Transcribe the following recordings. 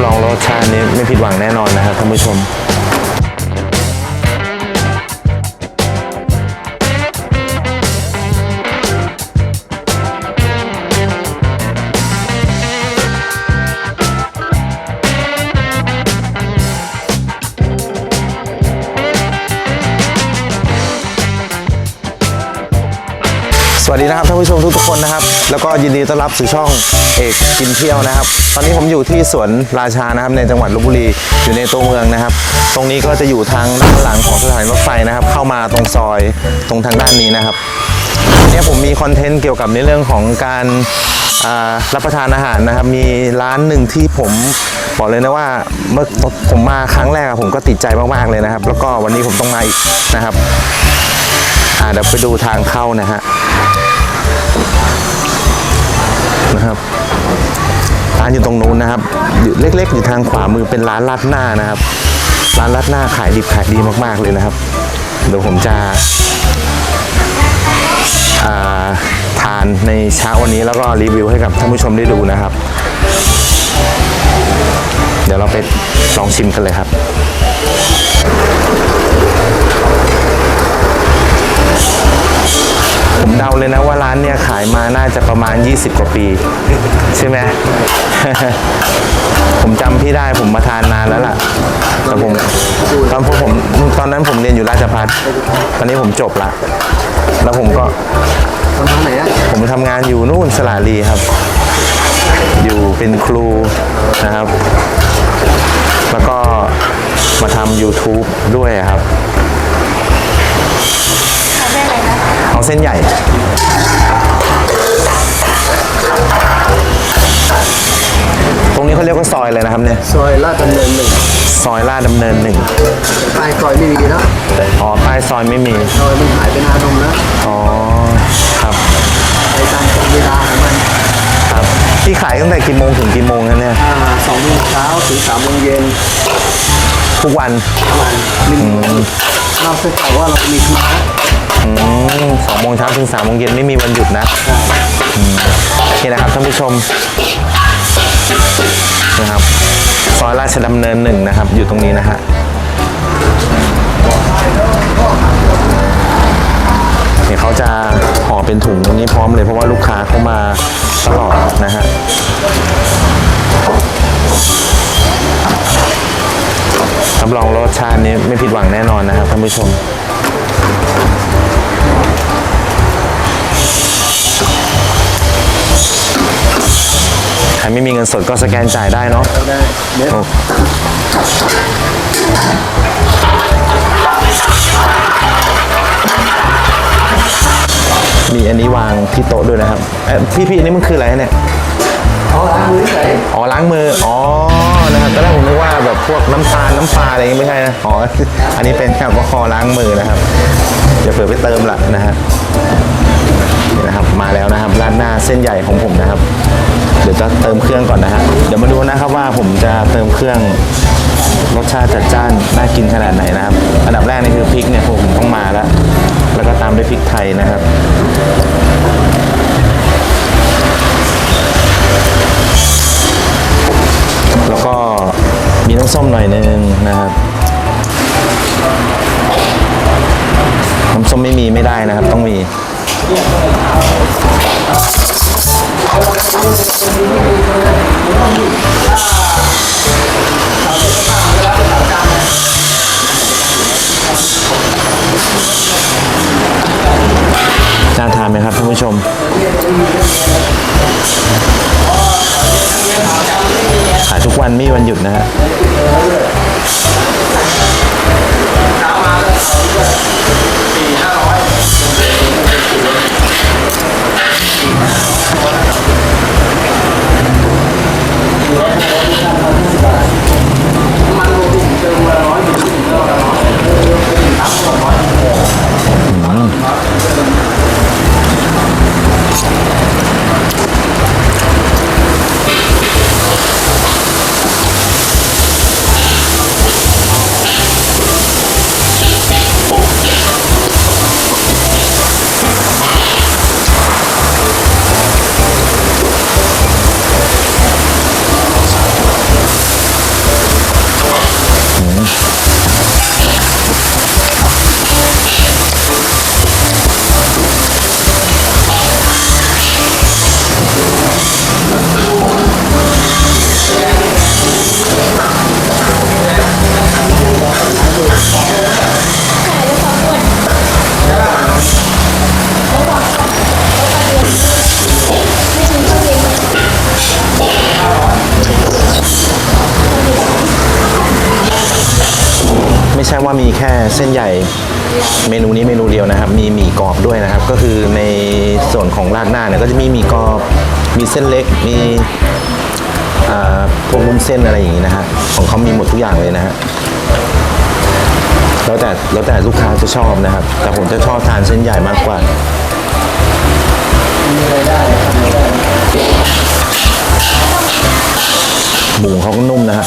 รับรองรสชาตินี้ไม่ผิดหวังแน่นอนนะครับท่านผู้ชม วัสดีนะครับท่านผู้ชมทุกๆคนนะครับ แล้วก็ยินดีต้อนรับสู่ช่องเอกกินเที่ยวนะครับ ตอนนี้ผมอยู่ที่สวนราชานะครับในจังหวัดลบบุรีอยู่ในตัวเมืองนะครับ ตรงนี้ก็จะอยู่ทางด้านหลังของสถานีรถไฟนะครับ เข้ามาตรงซอยตรงทางด้านนี้นะครับเนี่ยผมมีคอนเทนต์เกี่ยวกับในเรื่องของการรับประทานอาหารนะครับ มีร้านหนึ่งที่ผมบอกเลยนะว่าเมื่อผมมาครั้งแรกผมก็ติดใจมากๆเลยนะครับ แล้วก็วันนี้ผมต้องมาอีกนะครับเดี๋ยวไปดูทางเข้านะฮะานอยู่ตรงนู้นนะครับอยู่เล็กๆ อยู่ทางขวามือเป็นร้านราดหน้านะครับ ร้านราดหน้าขายดิบขายดีมากๆเลยนะครับ เดี๋ยวผมจะอ่าทานในเช้าวันนี้แล้วก็รีวิวให้กับท่านผู้ชมได้ดูนะครับ เดี๋ยวเราไปลองชิมกันเลยครับ ผมเดาเลยนะว่าร้านเนี่ยขายมาน่าจะประมาณ 20 กว่าปี ใช่ไหม ผมจำพี่ได้ผมมาทานนานแล้วล่ะ แต่ผมตอนผมตอนนั้นผมเรียนอยู่ราชพัฒตอนนี้ผมจบละ แล้วผมก็ทำทางไหนอะผมทำงานอยู่นู่นสระลีครับ อยู่เป็นครูนะครับ แล้วก็มาทำ YouTube ด้วยครับเอาเส้นใหญ่ ตรงนี้เขาเรียกว่าซอยเลยนะครับเนี่ย ซอยลาดดำเนินหนึ่งซอยลาดดำเนินหนึ่งปลายซอยไม่มีแล้วอ๋อป้ายซอยไม่มี ซอยมันหายเป็นอารมณ์แล้วอ๋อ ครับ ไปตามเวลาของมันครับที่ขายตั้งแต่กี่โมงถึงกี่โมงครับเนี่ย อ่าสองโมงเช้าถึงสามโมงเย็นทุกวัน ประมาณหนึ่งเราเคยกล่าวว่าเรามีคณะอืม สองโมงเช้าถึงสามโมงเย็นไม่มีวันหยุดนะอืมนี่นะครับท่านผู้ชมนะครับซอยราชดำเนินหนึ่งนะครับ อยู่ตรงนี้นะฮะเนี่ยเขาจะห่อเป็นถุงตรงนี้พร้อมเลยเพราะว่าลูกค้าเข้ามาตลอดนะฮะรับรองรสชาตินี้ไม่ผิดหวังแน่นอนนะครับท่านผู้ชม ไม่มีเงินสดก็สแกนจ่ายได้เนาะเราได้เนี่ยโอ้มีอันนี้วางที่โต๊ะด้วยนะครับเอ่อพี่พี่อันนี้มันคืออะไรเนี่ยเอาล้างมือใส่อ๋อล้างมืออ๋อนะครับตอนแรกผมนึกว่าแบบพวกน้ำตาลน้ำปลาอะไรอย่างงี้ไม่ใช่นะอ๋ออันนี้เป็นแอลกอฮอล์ล้างมือนะครับเดี๋ยวเผื่อไปเติมละนะฮะ นะครับ มาแล้วนะครับร้านหน้าเส้นใหญ่ของผมนะครับ เดี๋ยวจะเติมเครื่องก่อนนะฮะเดี๋ยวมาดูนะครับว่าผมจะเติมเครื่องรสชาติจัดจ้านน่ากินขนาดไหนนะครับ อันดับแรกนี่คือพริกเนี่ยผมต้องมาแล้ว แล้วก็ตามด้วยพริกไทยนะครับแล้วก็มีน้ำส้มหน่อยนึงนะครับน้ำส้มไม่มีไม่ได้นะครับ ต้องมี น่าทานไหมครับท่านผู้ชม ขายทุกวันไม่มีวันหยุดนะฮะ น ช่ว่ามีแค่เส้นใหญ่เมนูนี้เมนูเดียวนะครับ มีหมี่กรอบด้วยนะครับ ก็คือในส่วนของราดหน้าเนี่ยก็จะมีหมี่กรอบมีเส้นเล็กมีพวกวุ้นเส้นอะไรอย่างนี้นะฮะของเขามีหมดทุกอย่างเลยนะฮะแล้วแต่แล้วแต่ลูกค้าจะชอบนะครับ แต่ผมจะชอบทานเส้นใหญ่มากกว่าหมูเขาก็นุ่มนะฮะ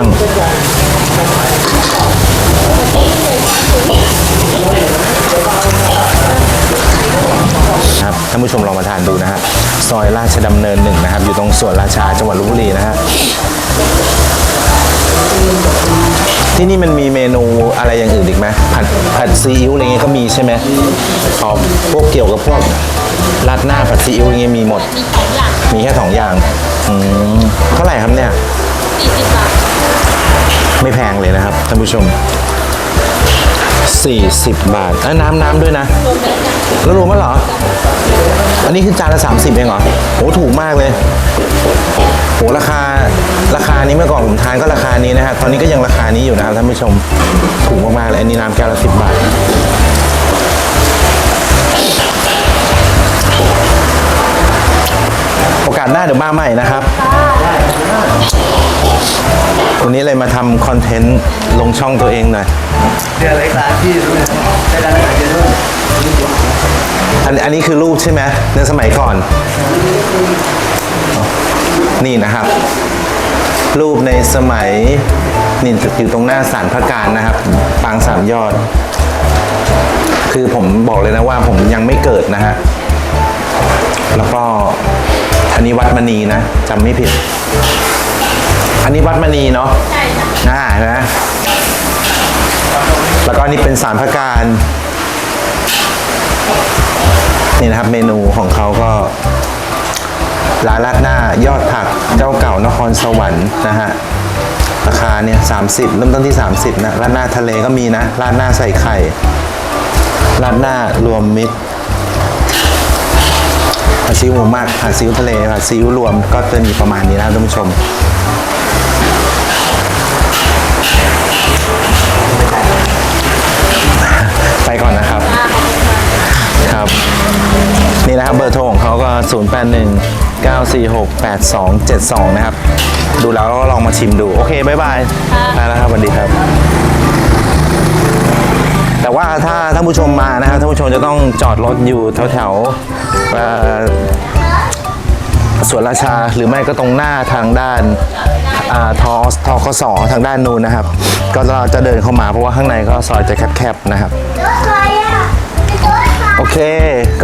หมดเกลี้ยง ครับท่านผู้ชมลองมาทานดูนะฮะซอยราชดำเนินหนึ่งนะครับ อยู่ตรงสวนราชาจังหวัดลบบุรีนะฮะที่นี่มันมีเมนูอะไรอย่างอื่นอีกไหมผัดผัดซีอิ๊วอะไรเงี้ยก็มีใช่ไหมอ๋อพวกเกี่ยวกับพวกราดหน้าผัดซีอิ๊วอะไรเงี้ยมีหมด มีแค่สองอย่างอืมเท่าไหร่ครับเนี่ยสี่สิบบา ไม่แพงเลยนะครับท่านผู้ชม 40 บาทเอ้ยน้ำน้ำด้วยนะ แล้วรวมกันเหรอ อันนี้คือจานละ 30 เองเหรอโหถูกมากเลยโหราคาราคานี้เมื่อก่อนผมทานก็ราคานี้นะฮะตอนนี้ก็ยังราคานี้อยู่นะครับท่านผู้ชมถูกมากๆเลยอันนี้น้ำแก้วละ10 บาทโอกาสหน้าเดี๋ยวมาใหม่นะครับ วันนี้เลยมาทำคอนเทนต์ลงช่องตัวเองหน่อยเดี๋ยวรายการที่รายการไหนจะด้วยอันอันนี้คือรูปใช่ไหมในสมัยก่อน นี่นะครับ รูปในสมัยนี่อยู่ตรงหน้าศาลพระการนะครับ ปางสามยอด คือผมบอกเลยนะว่าผมยังไม่เกิดนะฮะ แล้วก็อันนี้วัดมณีนะจำไม่ผิด อันนี้วัดมณีเนาะใช่ค่ะอ่าเห็นไหมแล้วก็อันนี่เป็นสารพระการ นี่นะครับเมนูของเขาก็ร้านราดหน้ายอดผักเจ้าเก่านครสวรรค์นะฮะราคาเนี่ยสามสิบเริ่มต้นที่ 30 นะราดหน้าทะเลก็มีนะราดหน้าใส่ไข่ราดหน้ารวมมิตร ผัดซีอิ๊วหมูหมักผัดซีอิ๊วทะเลผัดซีอิ๊วรวมก็จะมีประมาณนี้นะท่านผู้ชมไปก่อนนะครับครับ นี่นะครับเบอร์โทรของเขาก็ 0 8 1 9 4 6 8 2 7 2 นะครับ ดูแล้วก็ลองมาชิมดู โอเค บ๊ายบายไปแล้วครับสวัสดีครับ แต่ว่าถ้าท่านผู้ชมมานะครับท่านผู้ชมจะต้องจอดรถอยู่แถวแถวๆสวนราชาหรือไม่ก็ตรงหน้าทางด้านอทอทอคสทางด้านนู้นนะครับ ก็จะจะเดินเข้ามาเพราะว่าข้างในก็ซอยจะแคบๆนะครับ โอเค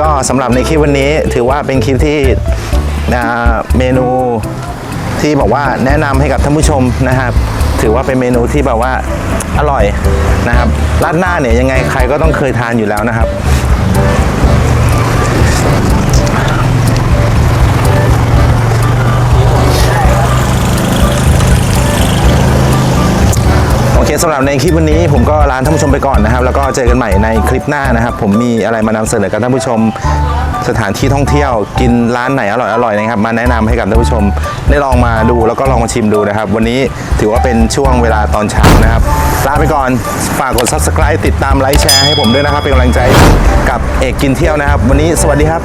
ก็สำหรับในคลิปวันนี้ถือว่าเป็นคลิปที่เมนูที่บอกว่าแนะนำให้กับท่านผู้ชมนะครับ ถือว่าเป็นเมนูที่แบบว่า อร่อยนะครับราดหน้าเนี่ยยังไงใครก็ต้องเคยทานอยู่แล้วนะครับ สำหรับในคลิปวันนี้ผมก็ลาท่านผู้ชมไปก่อนนะครับ แล้วก็เจอกันใหม่ในคลิปหน้านะครับ ผมมีอะไรมานำเสนอกับท่านผู้ชม สถานที่ท่องเที่ยว กินร้านไหนอร่อยอร่อยนะครับ มาแนะนำให้กับท่านผู้ชม ได้ลองมาดูแล้วก็ลองมาชิมดูนะครับ วันนี้ถือว่าเป็นช่วงเวลาตอนเช้านะครับลาไปก่อนฝากกด subscribe ติดตามไลค์แชร์ให้ผมด้วยนะครับ เป็นกำลังใจกับเอกกินเที่ยวนะครับ วันนี้สวัสดีครับ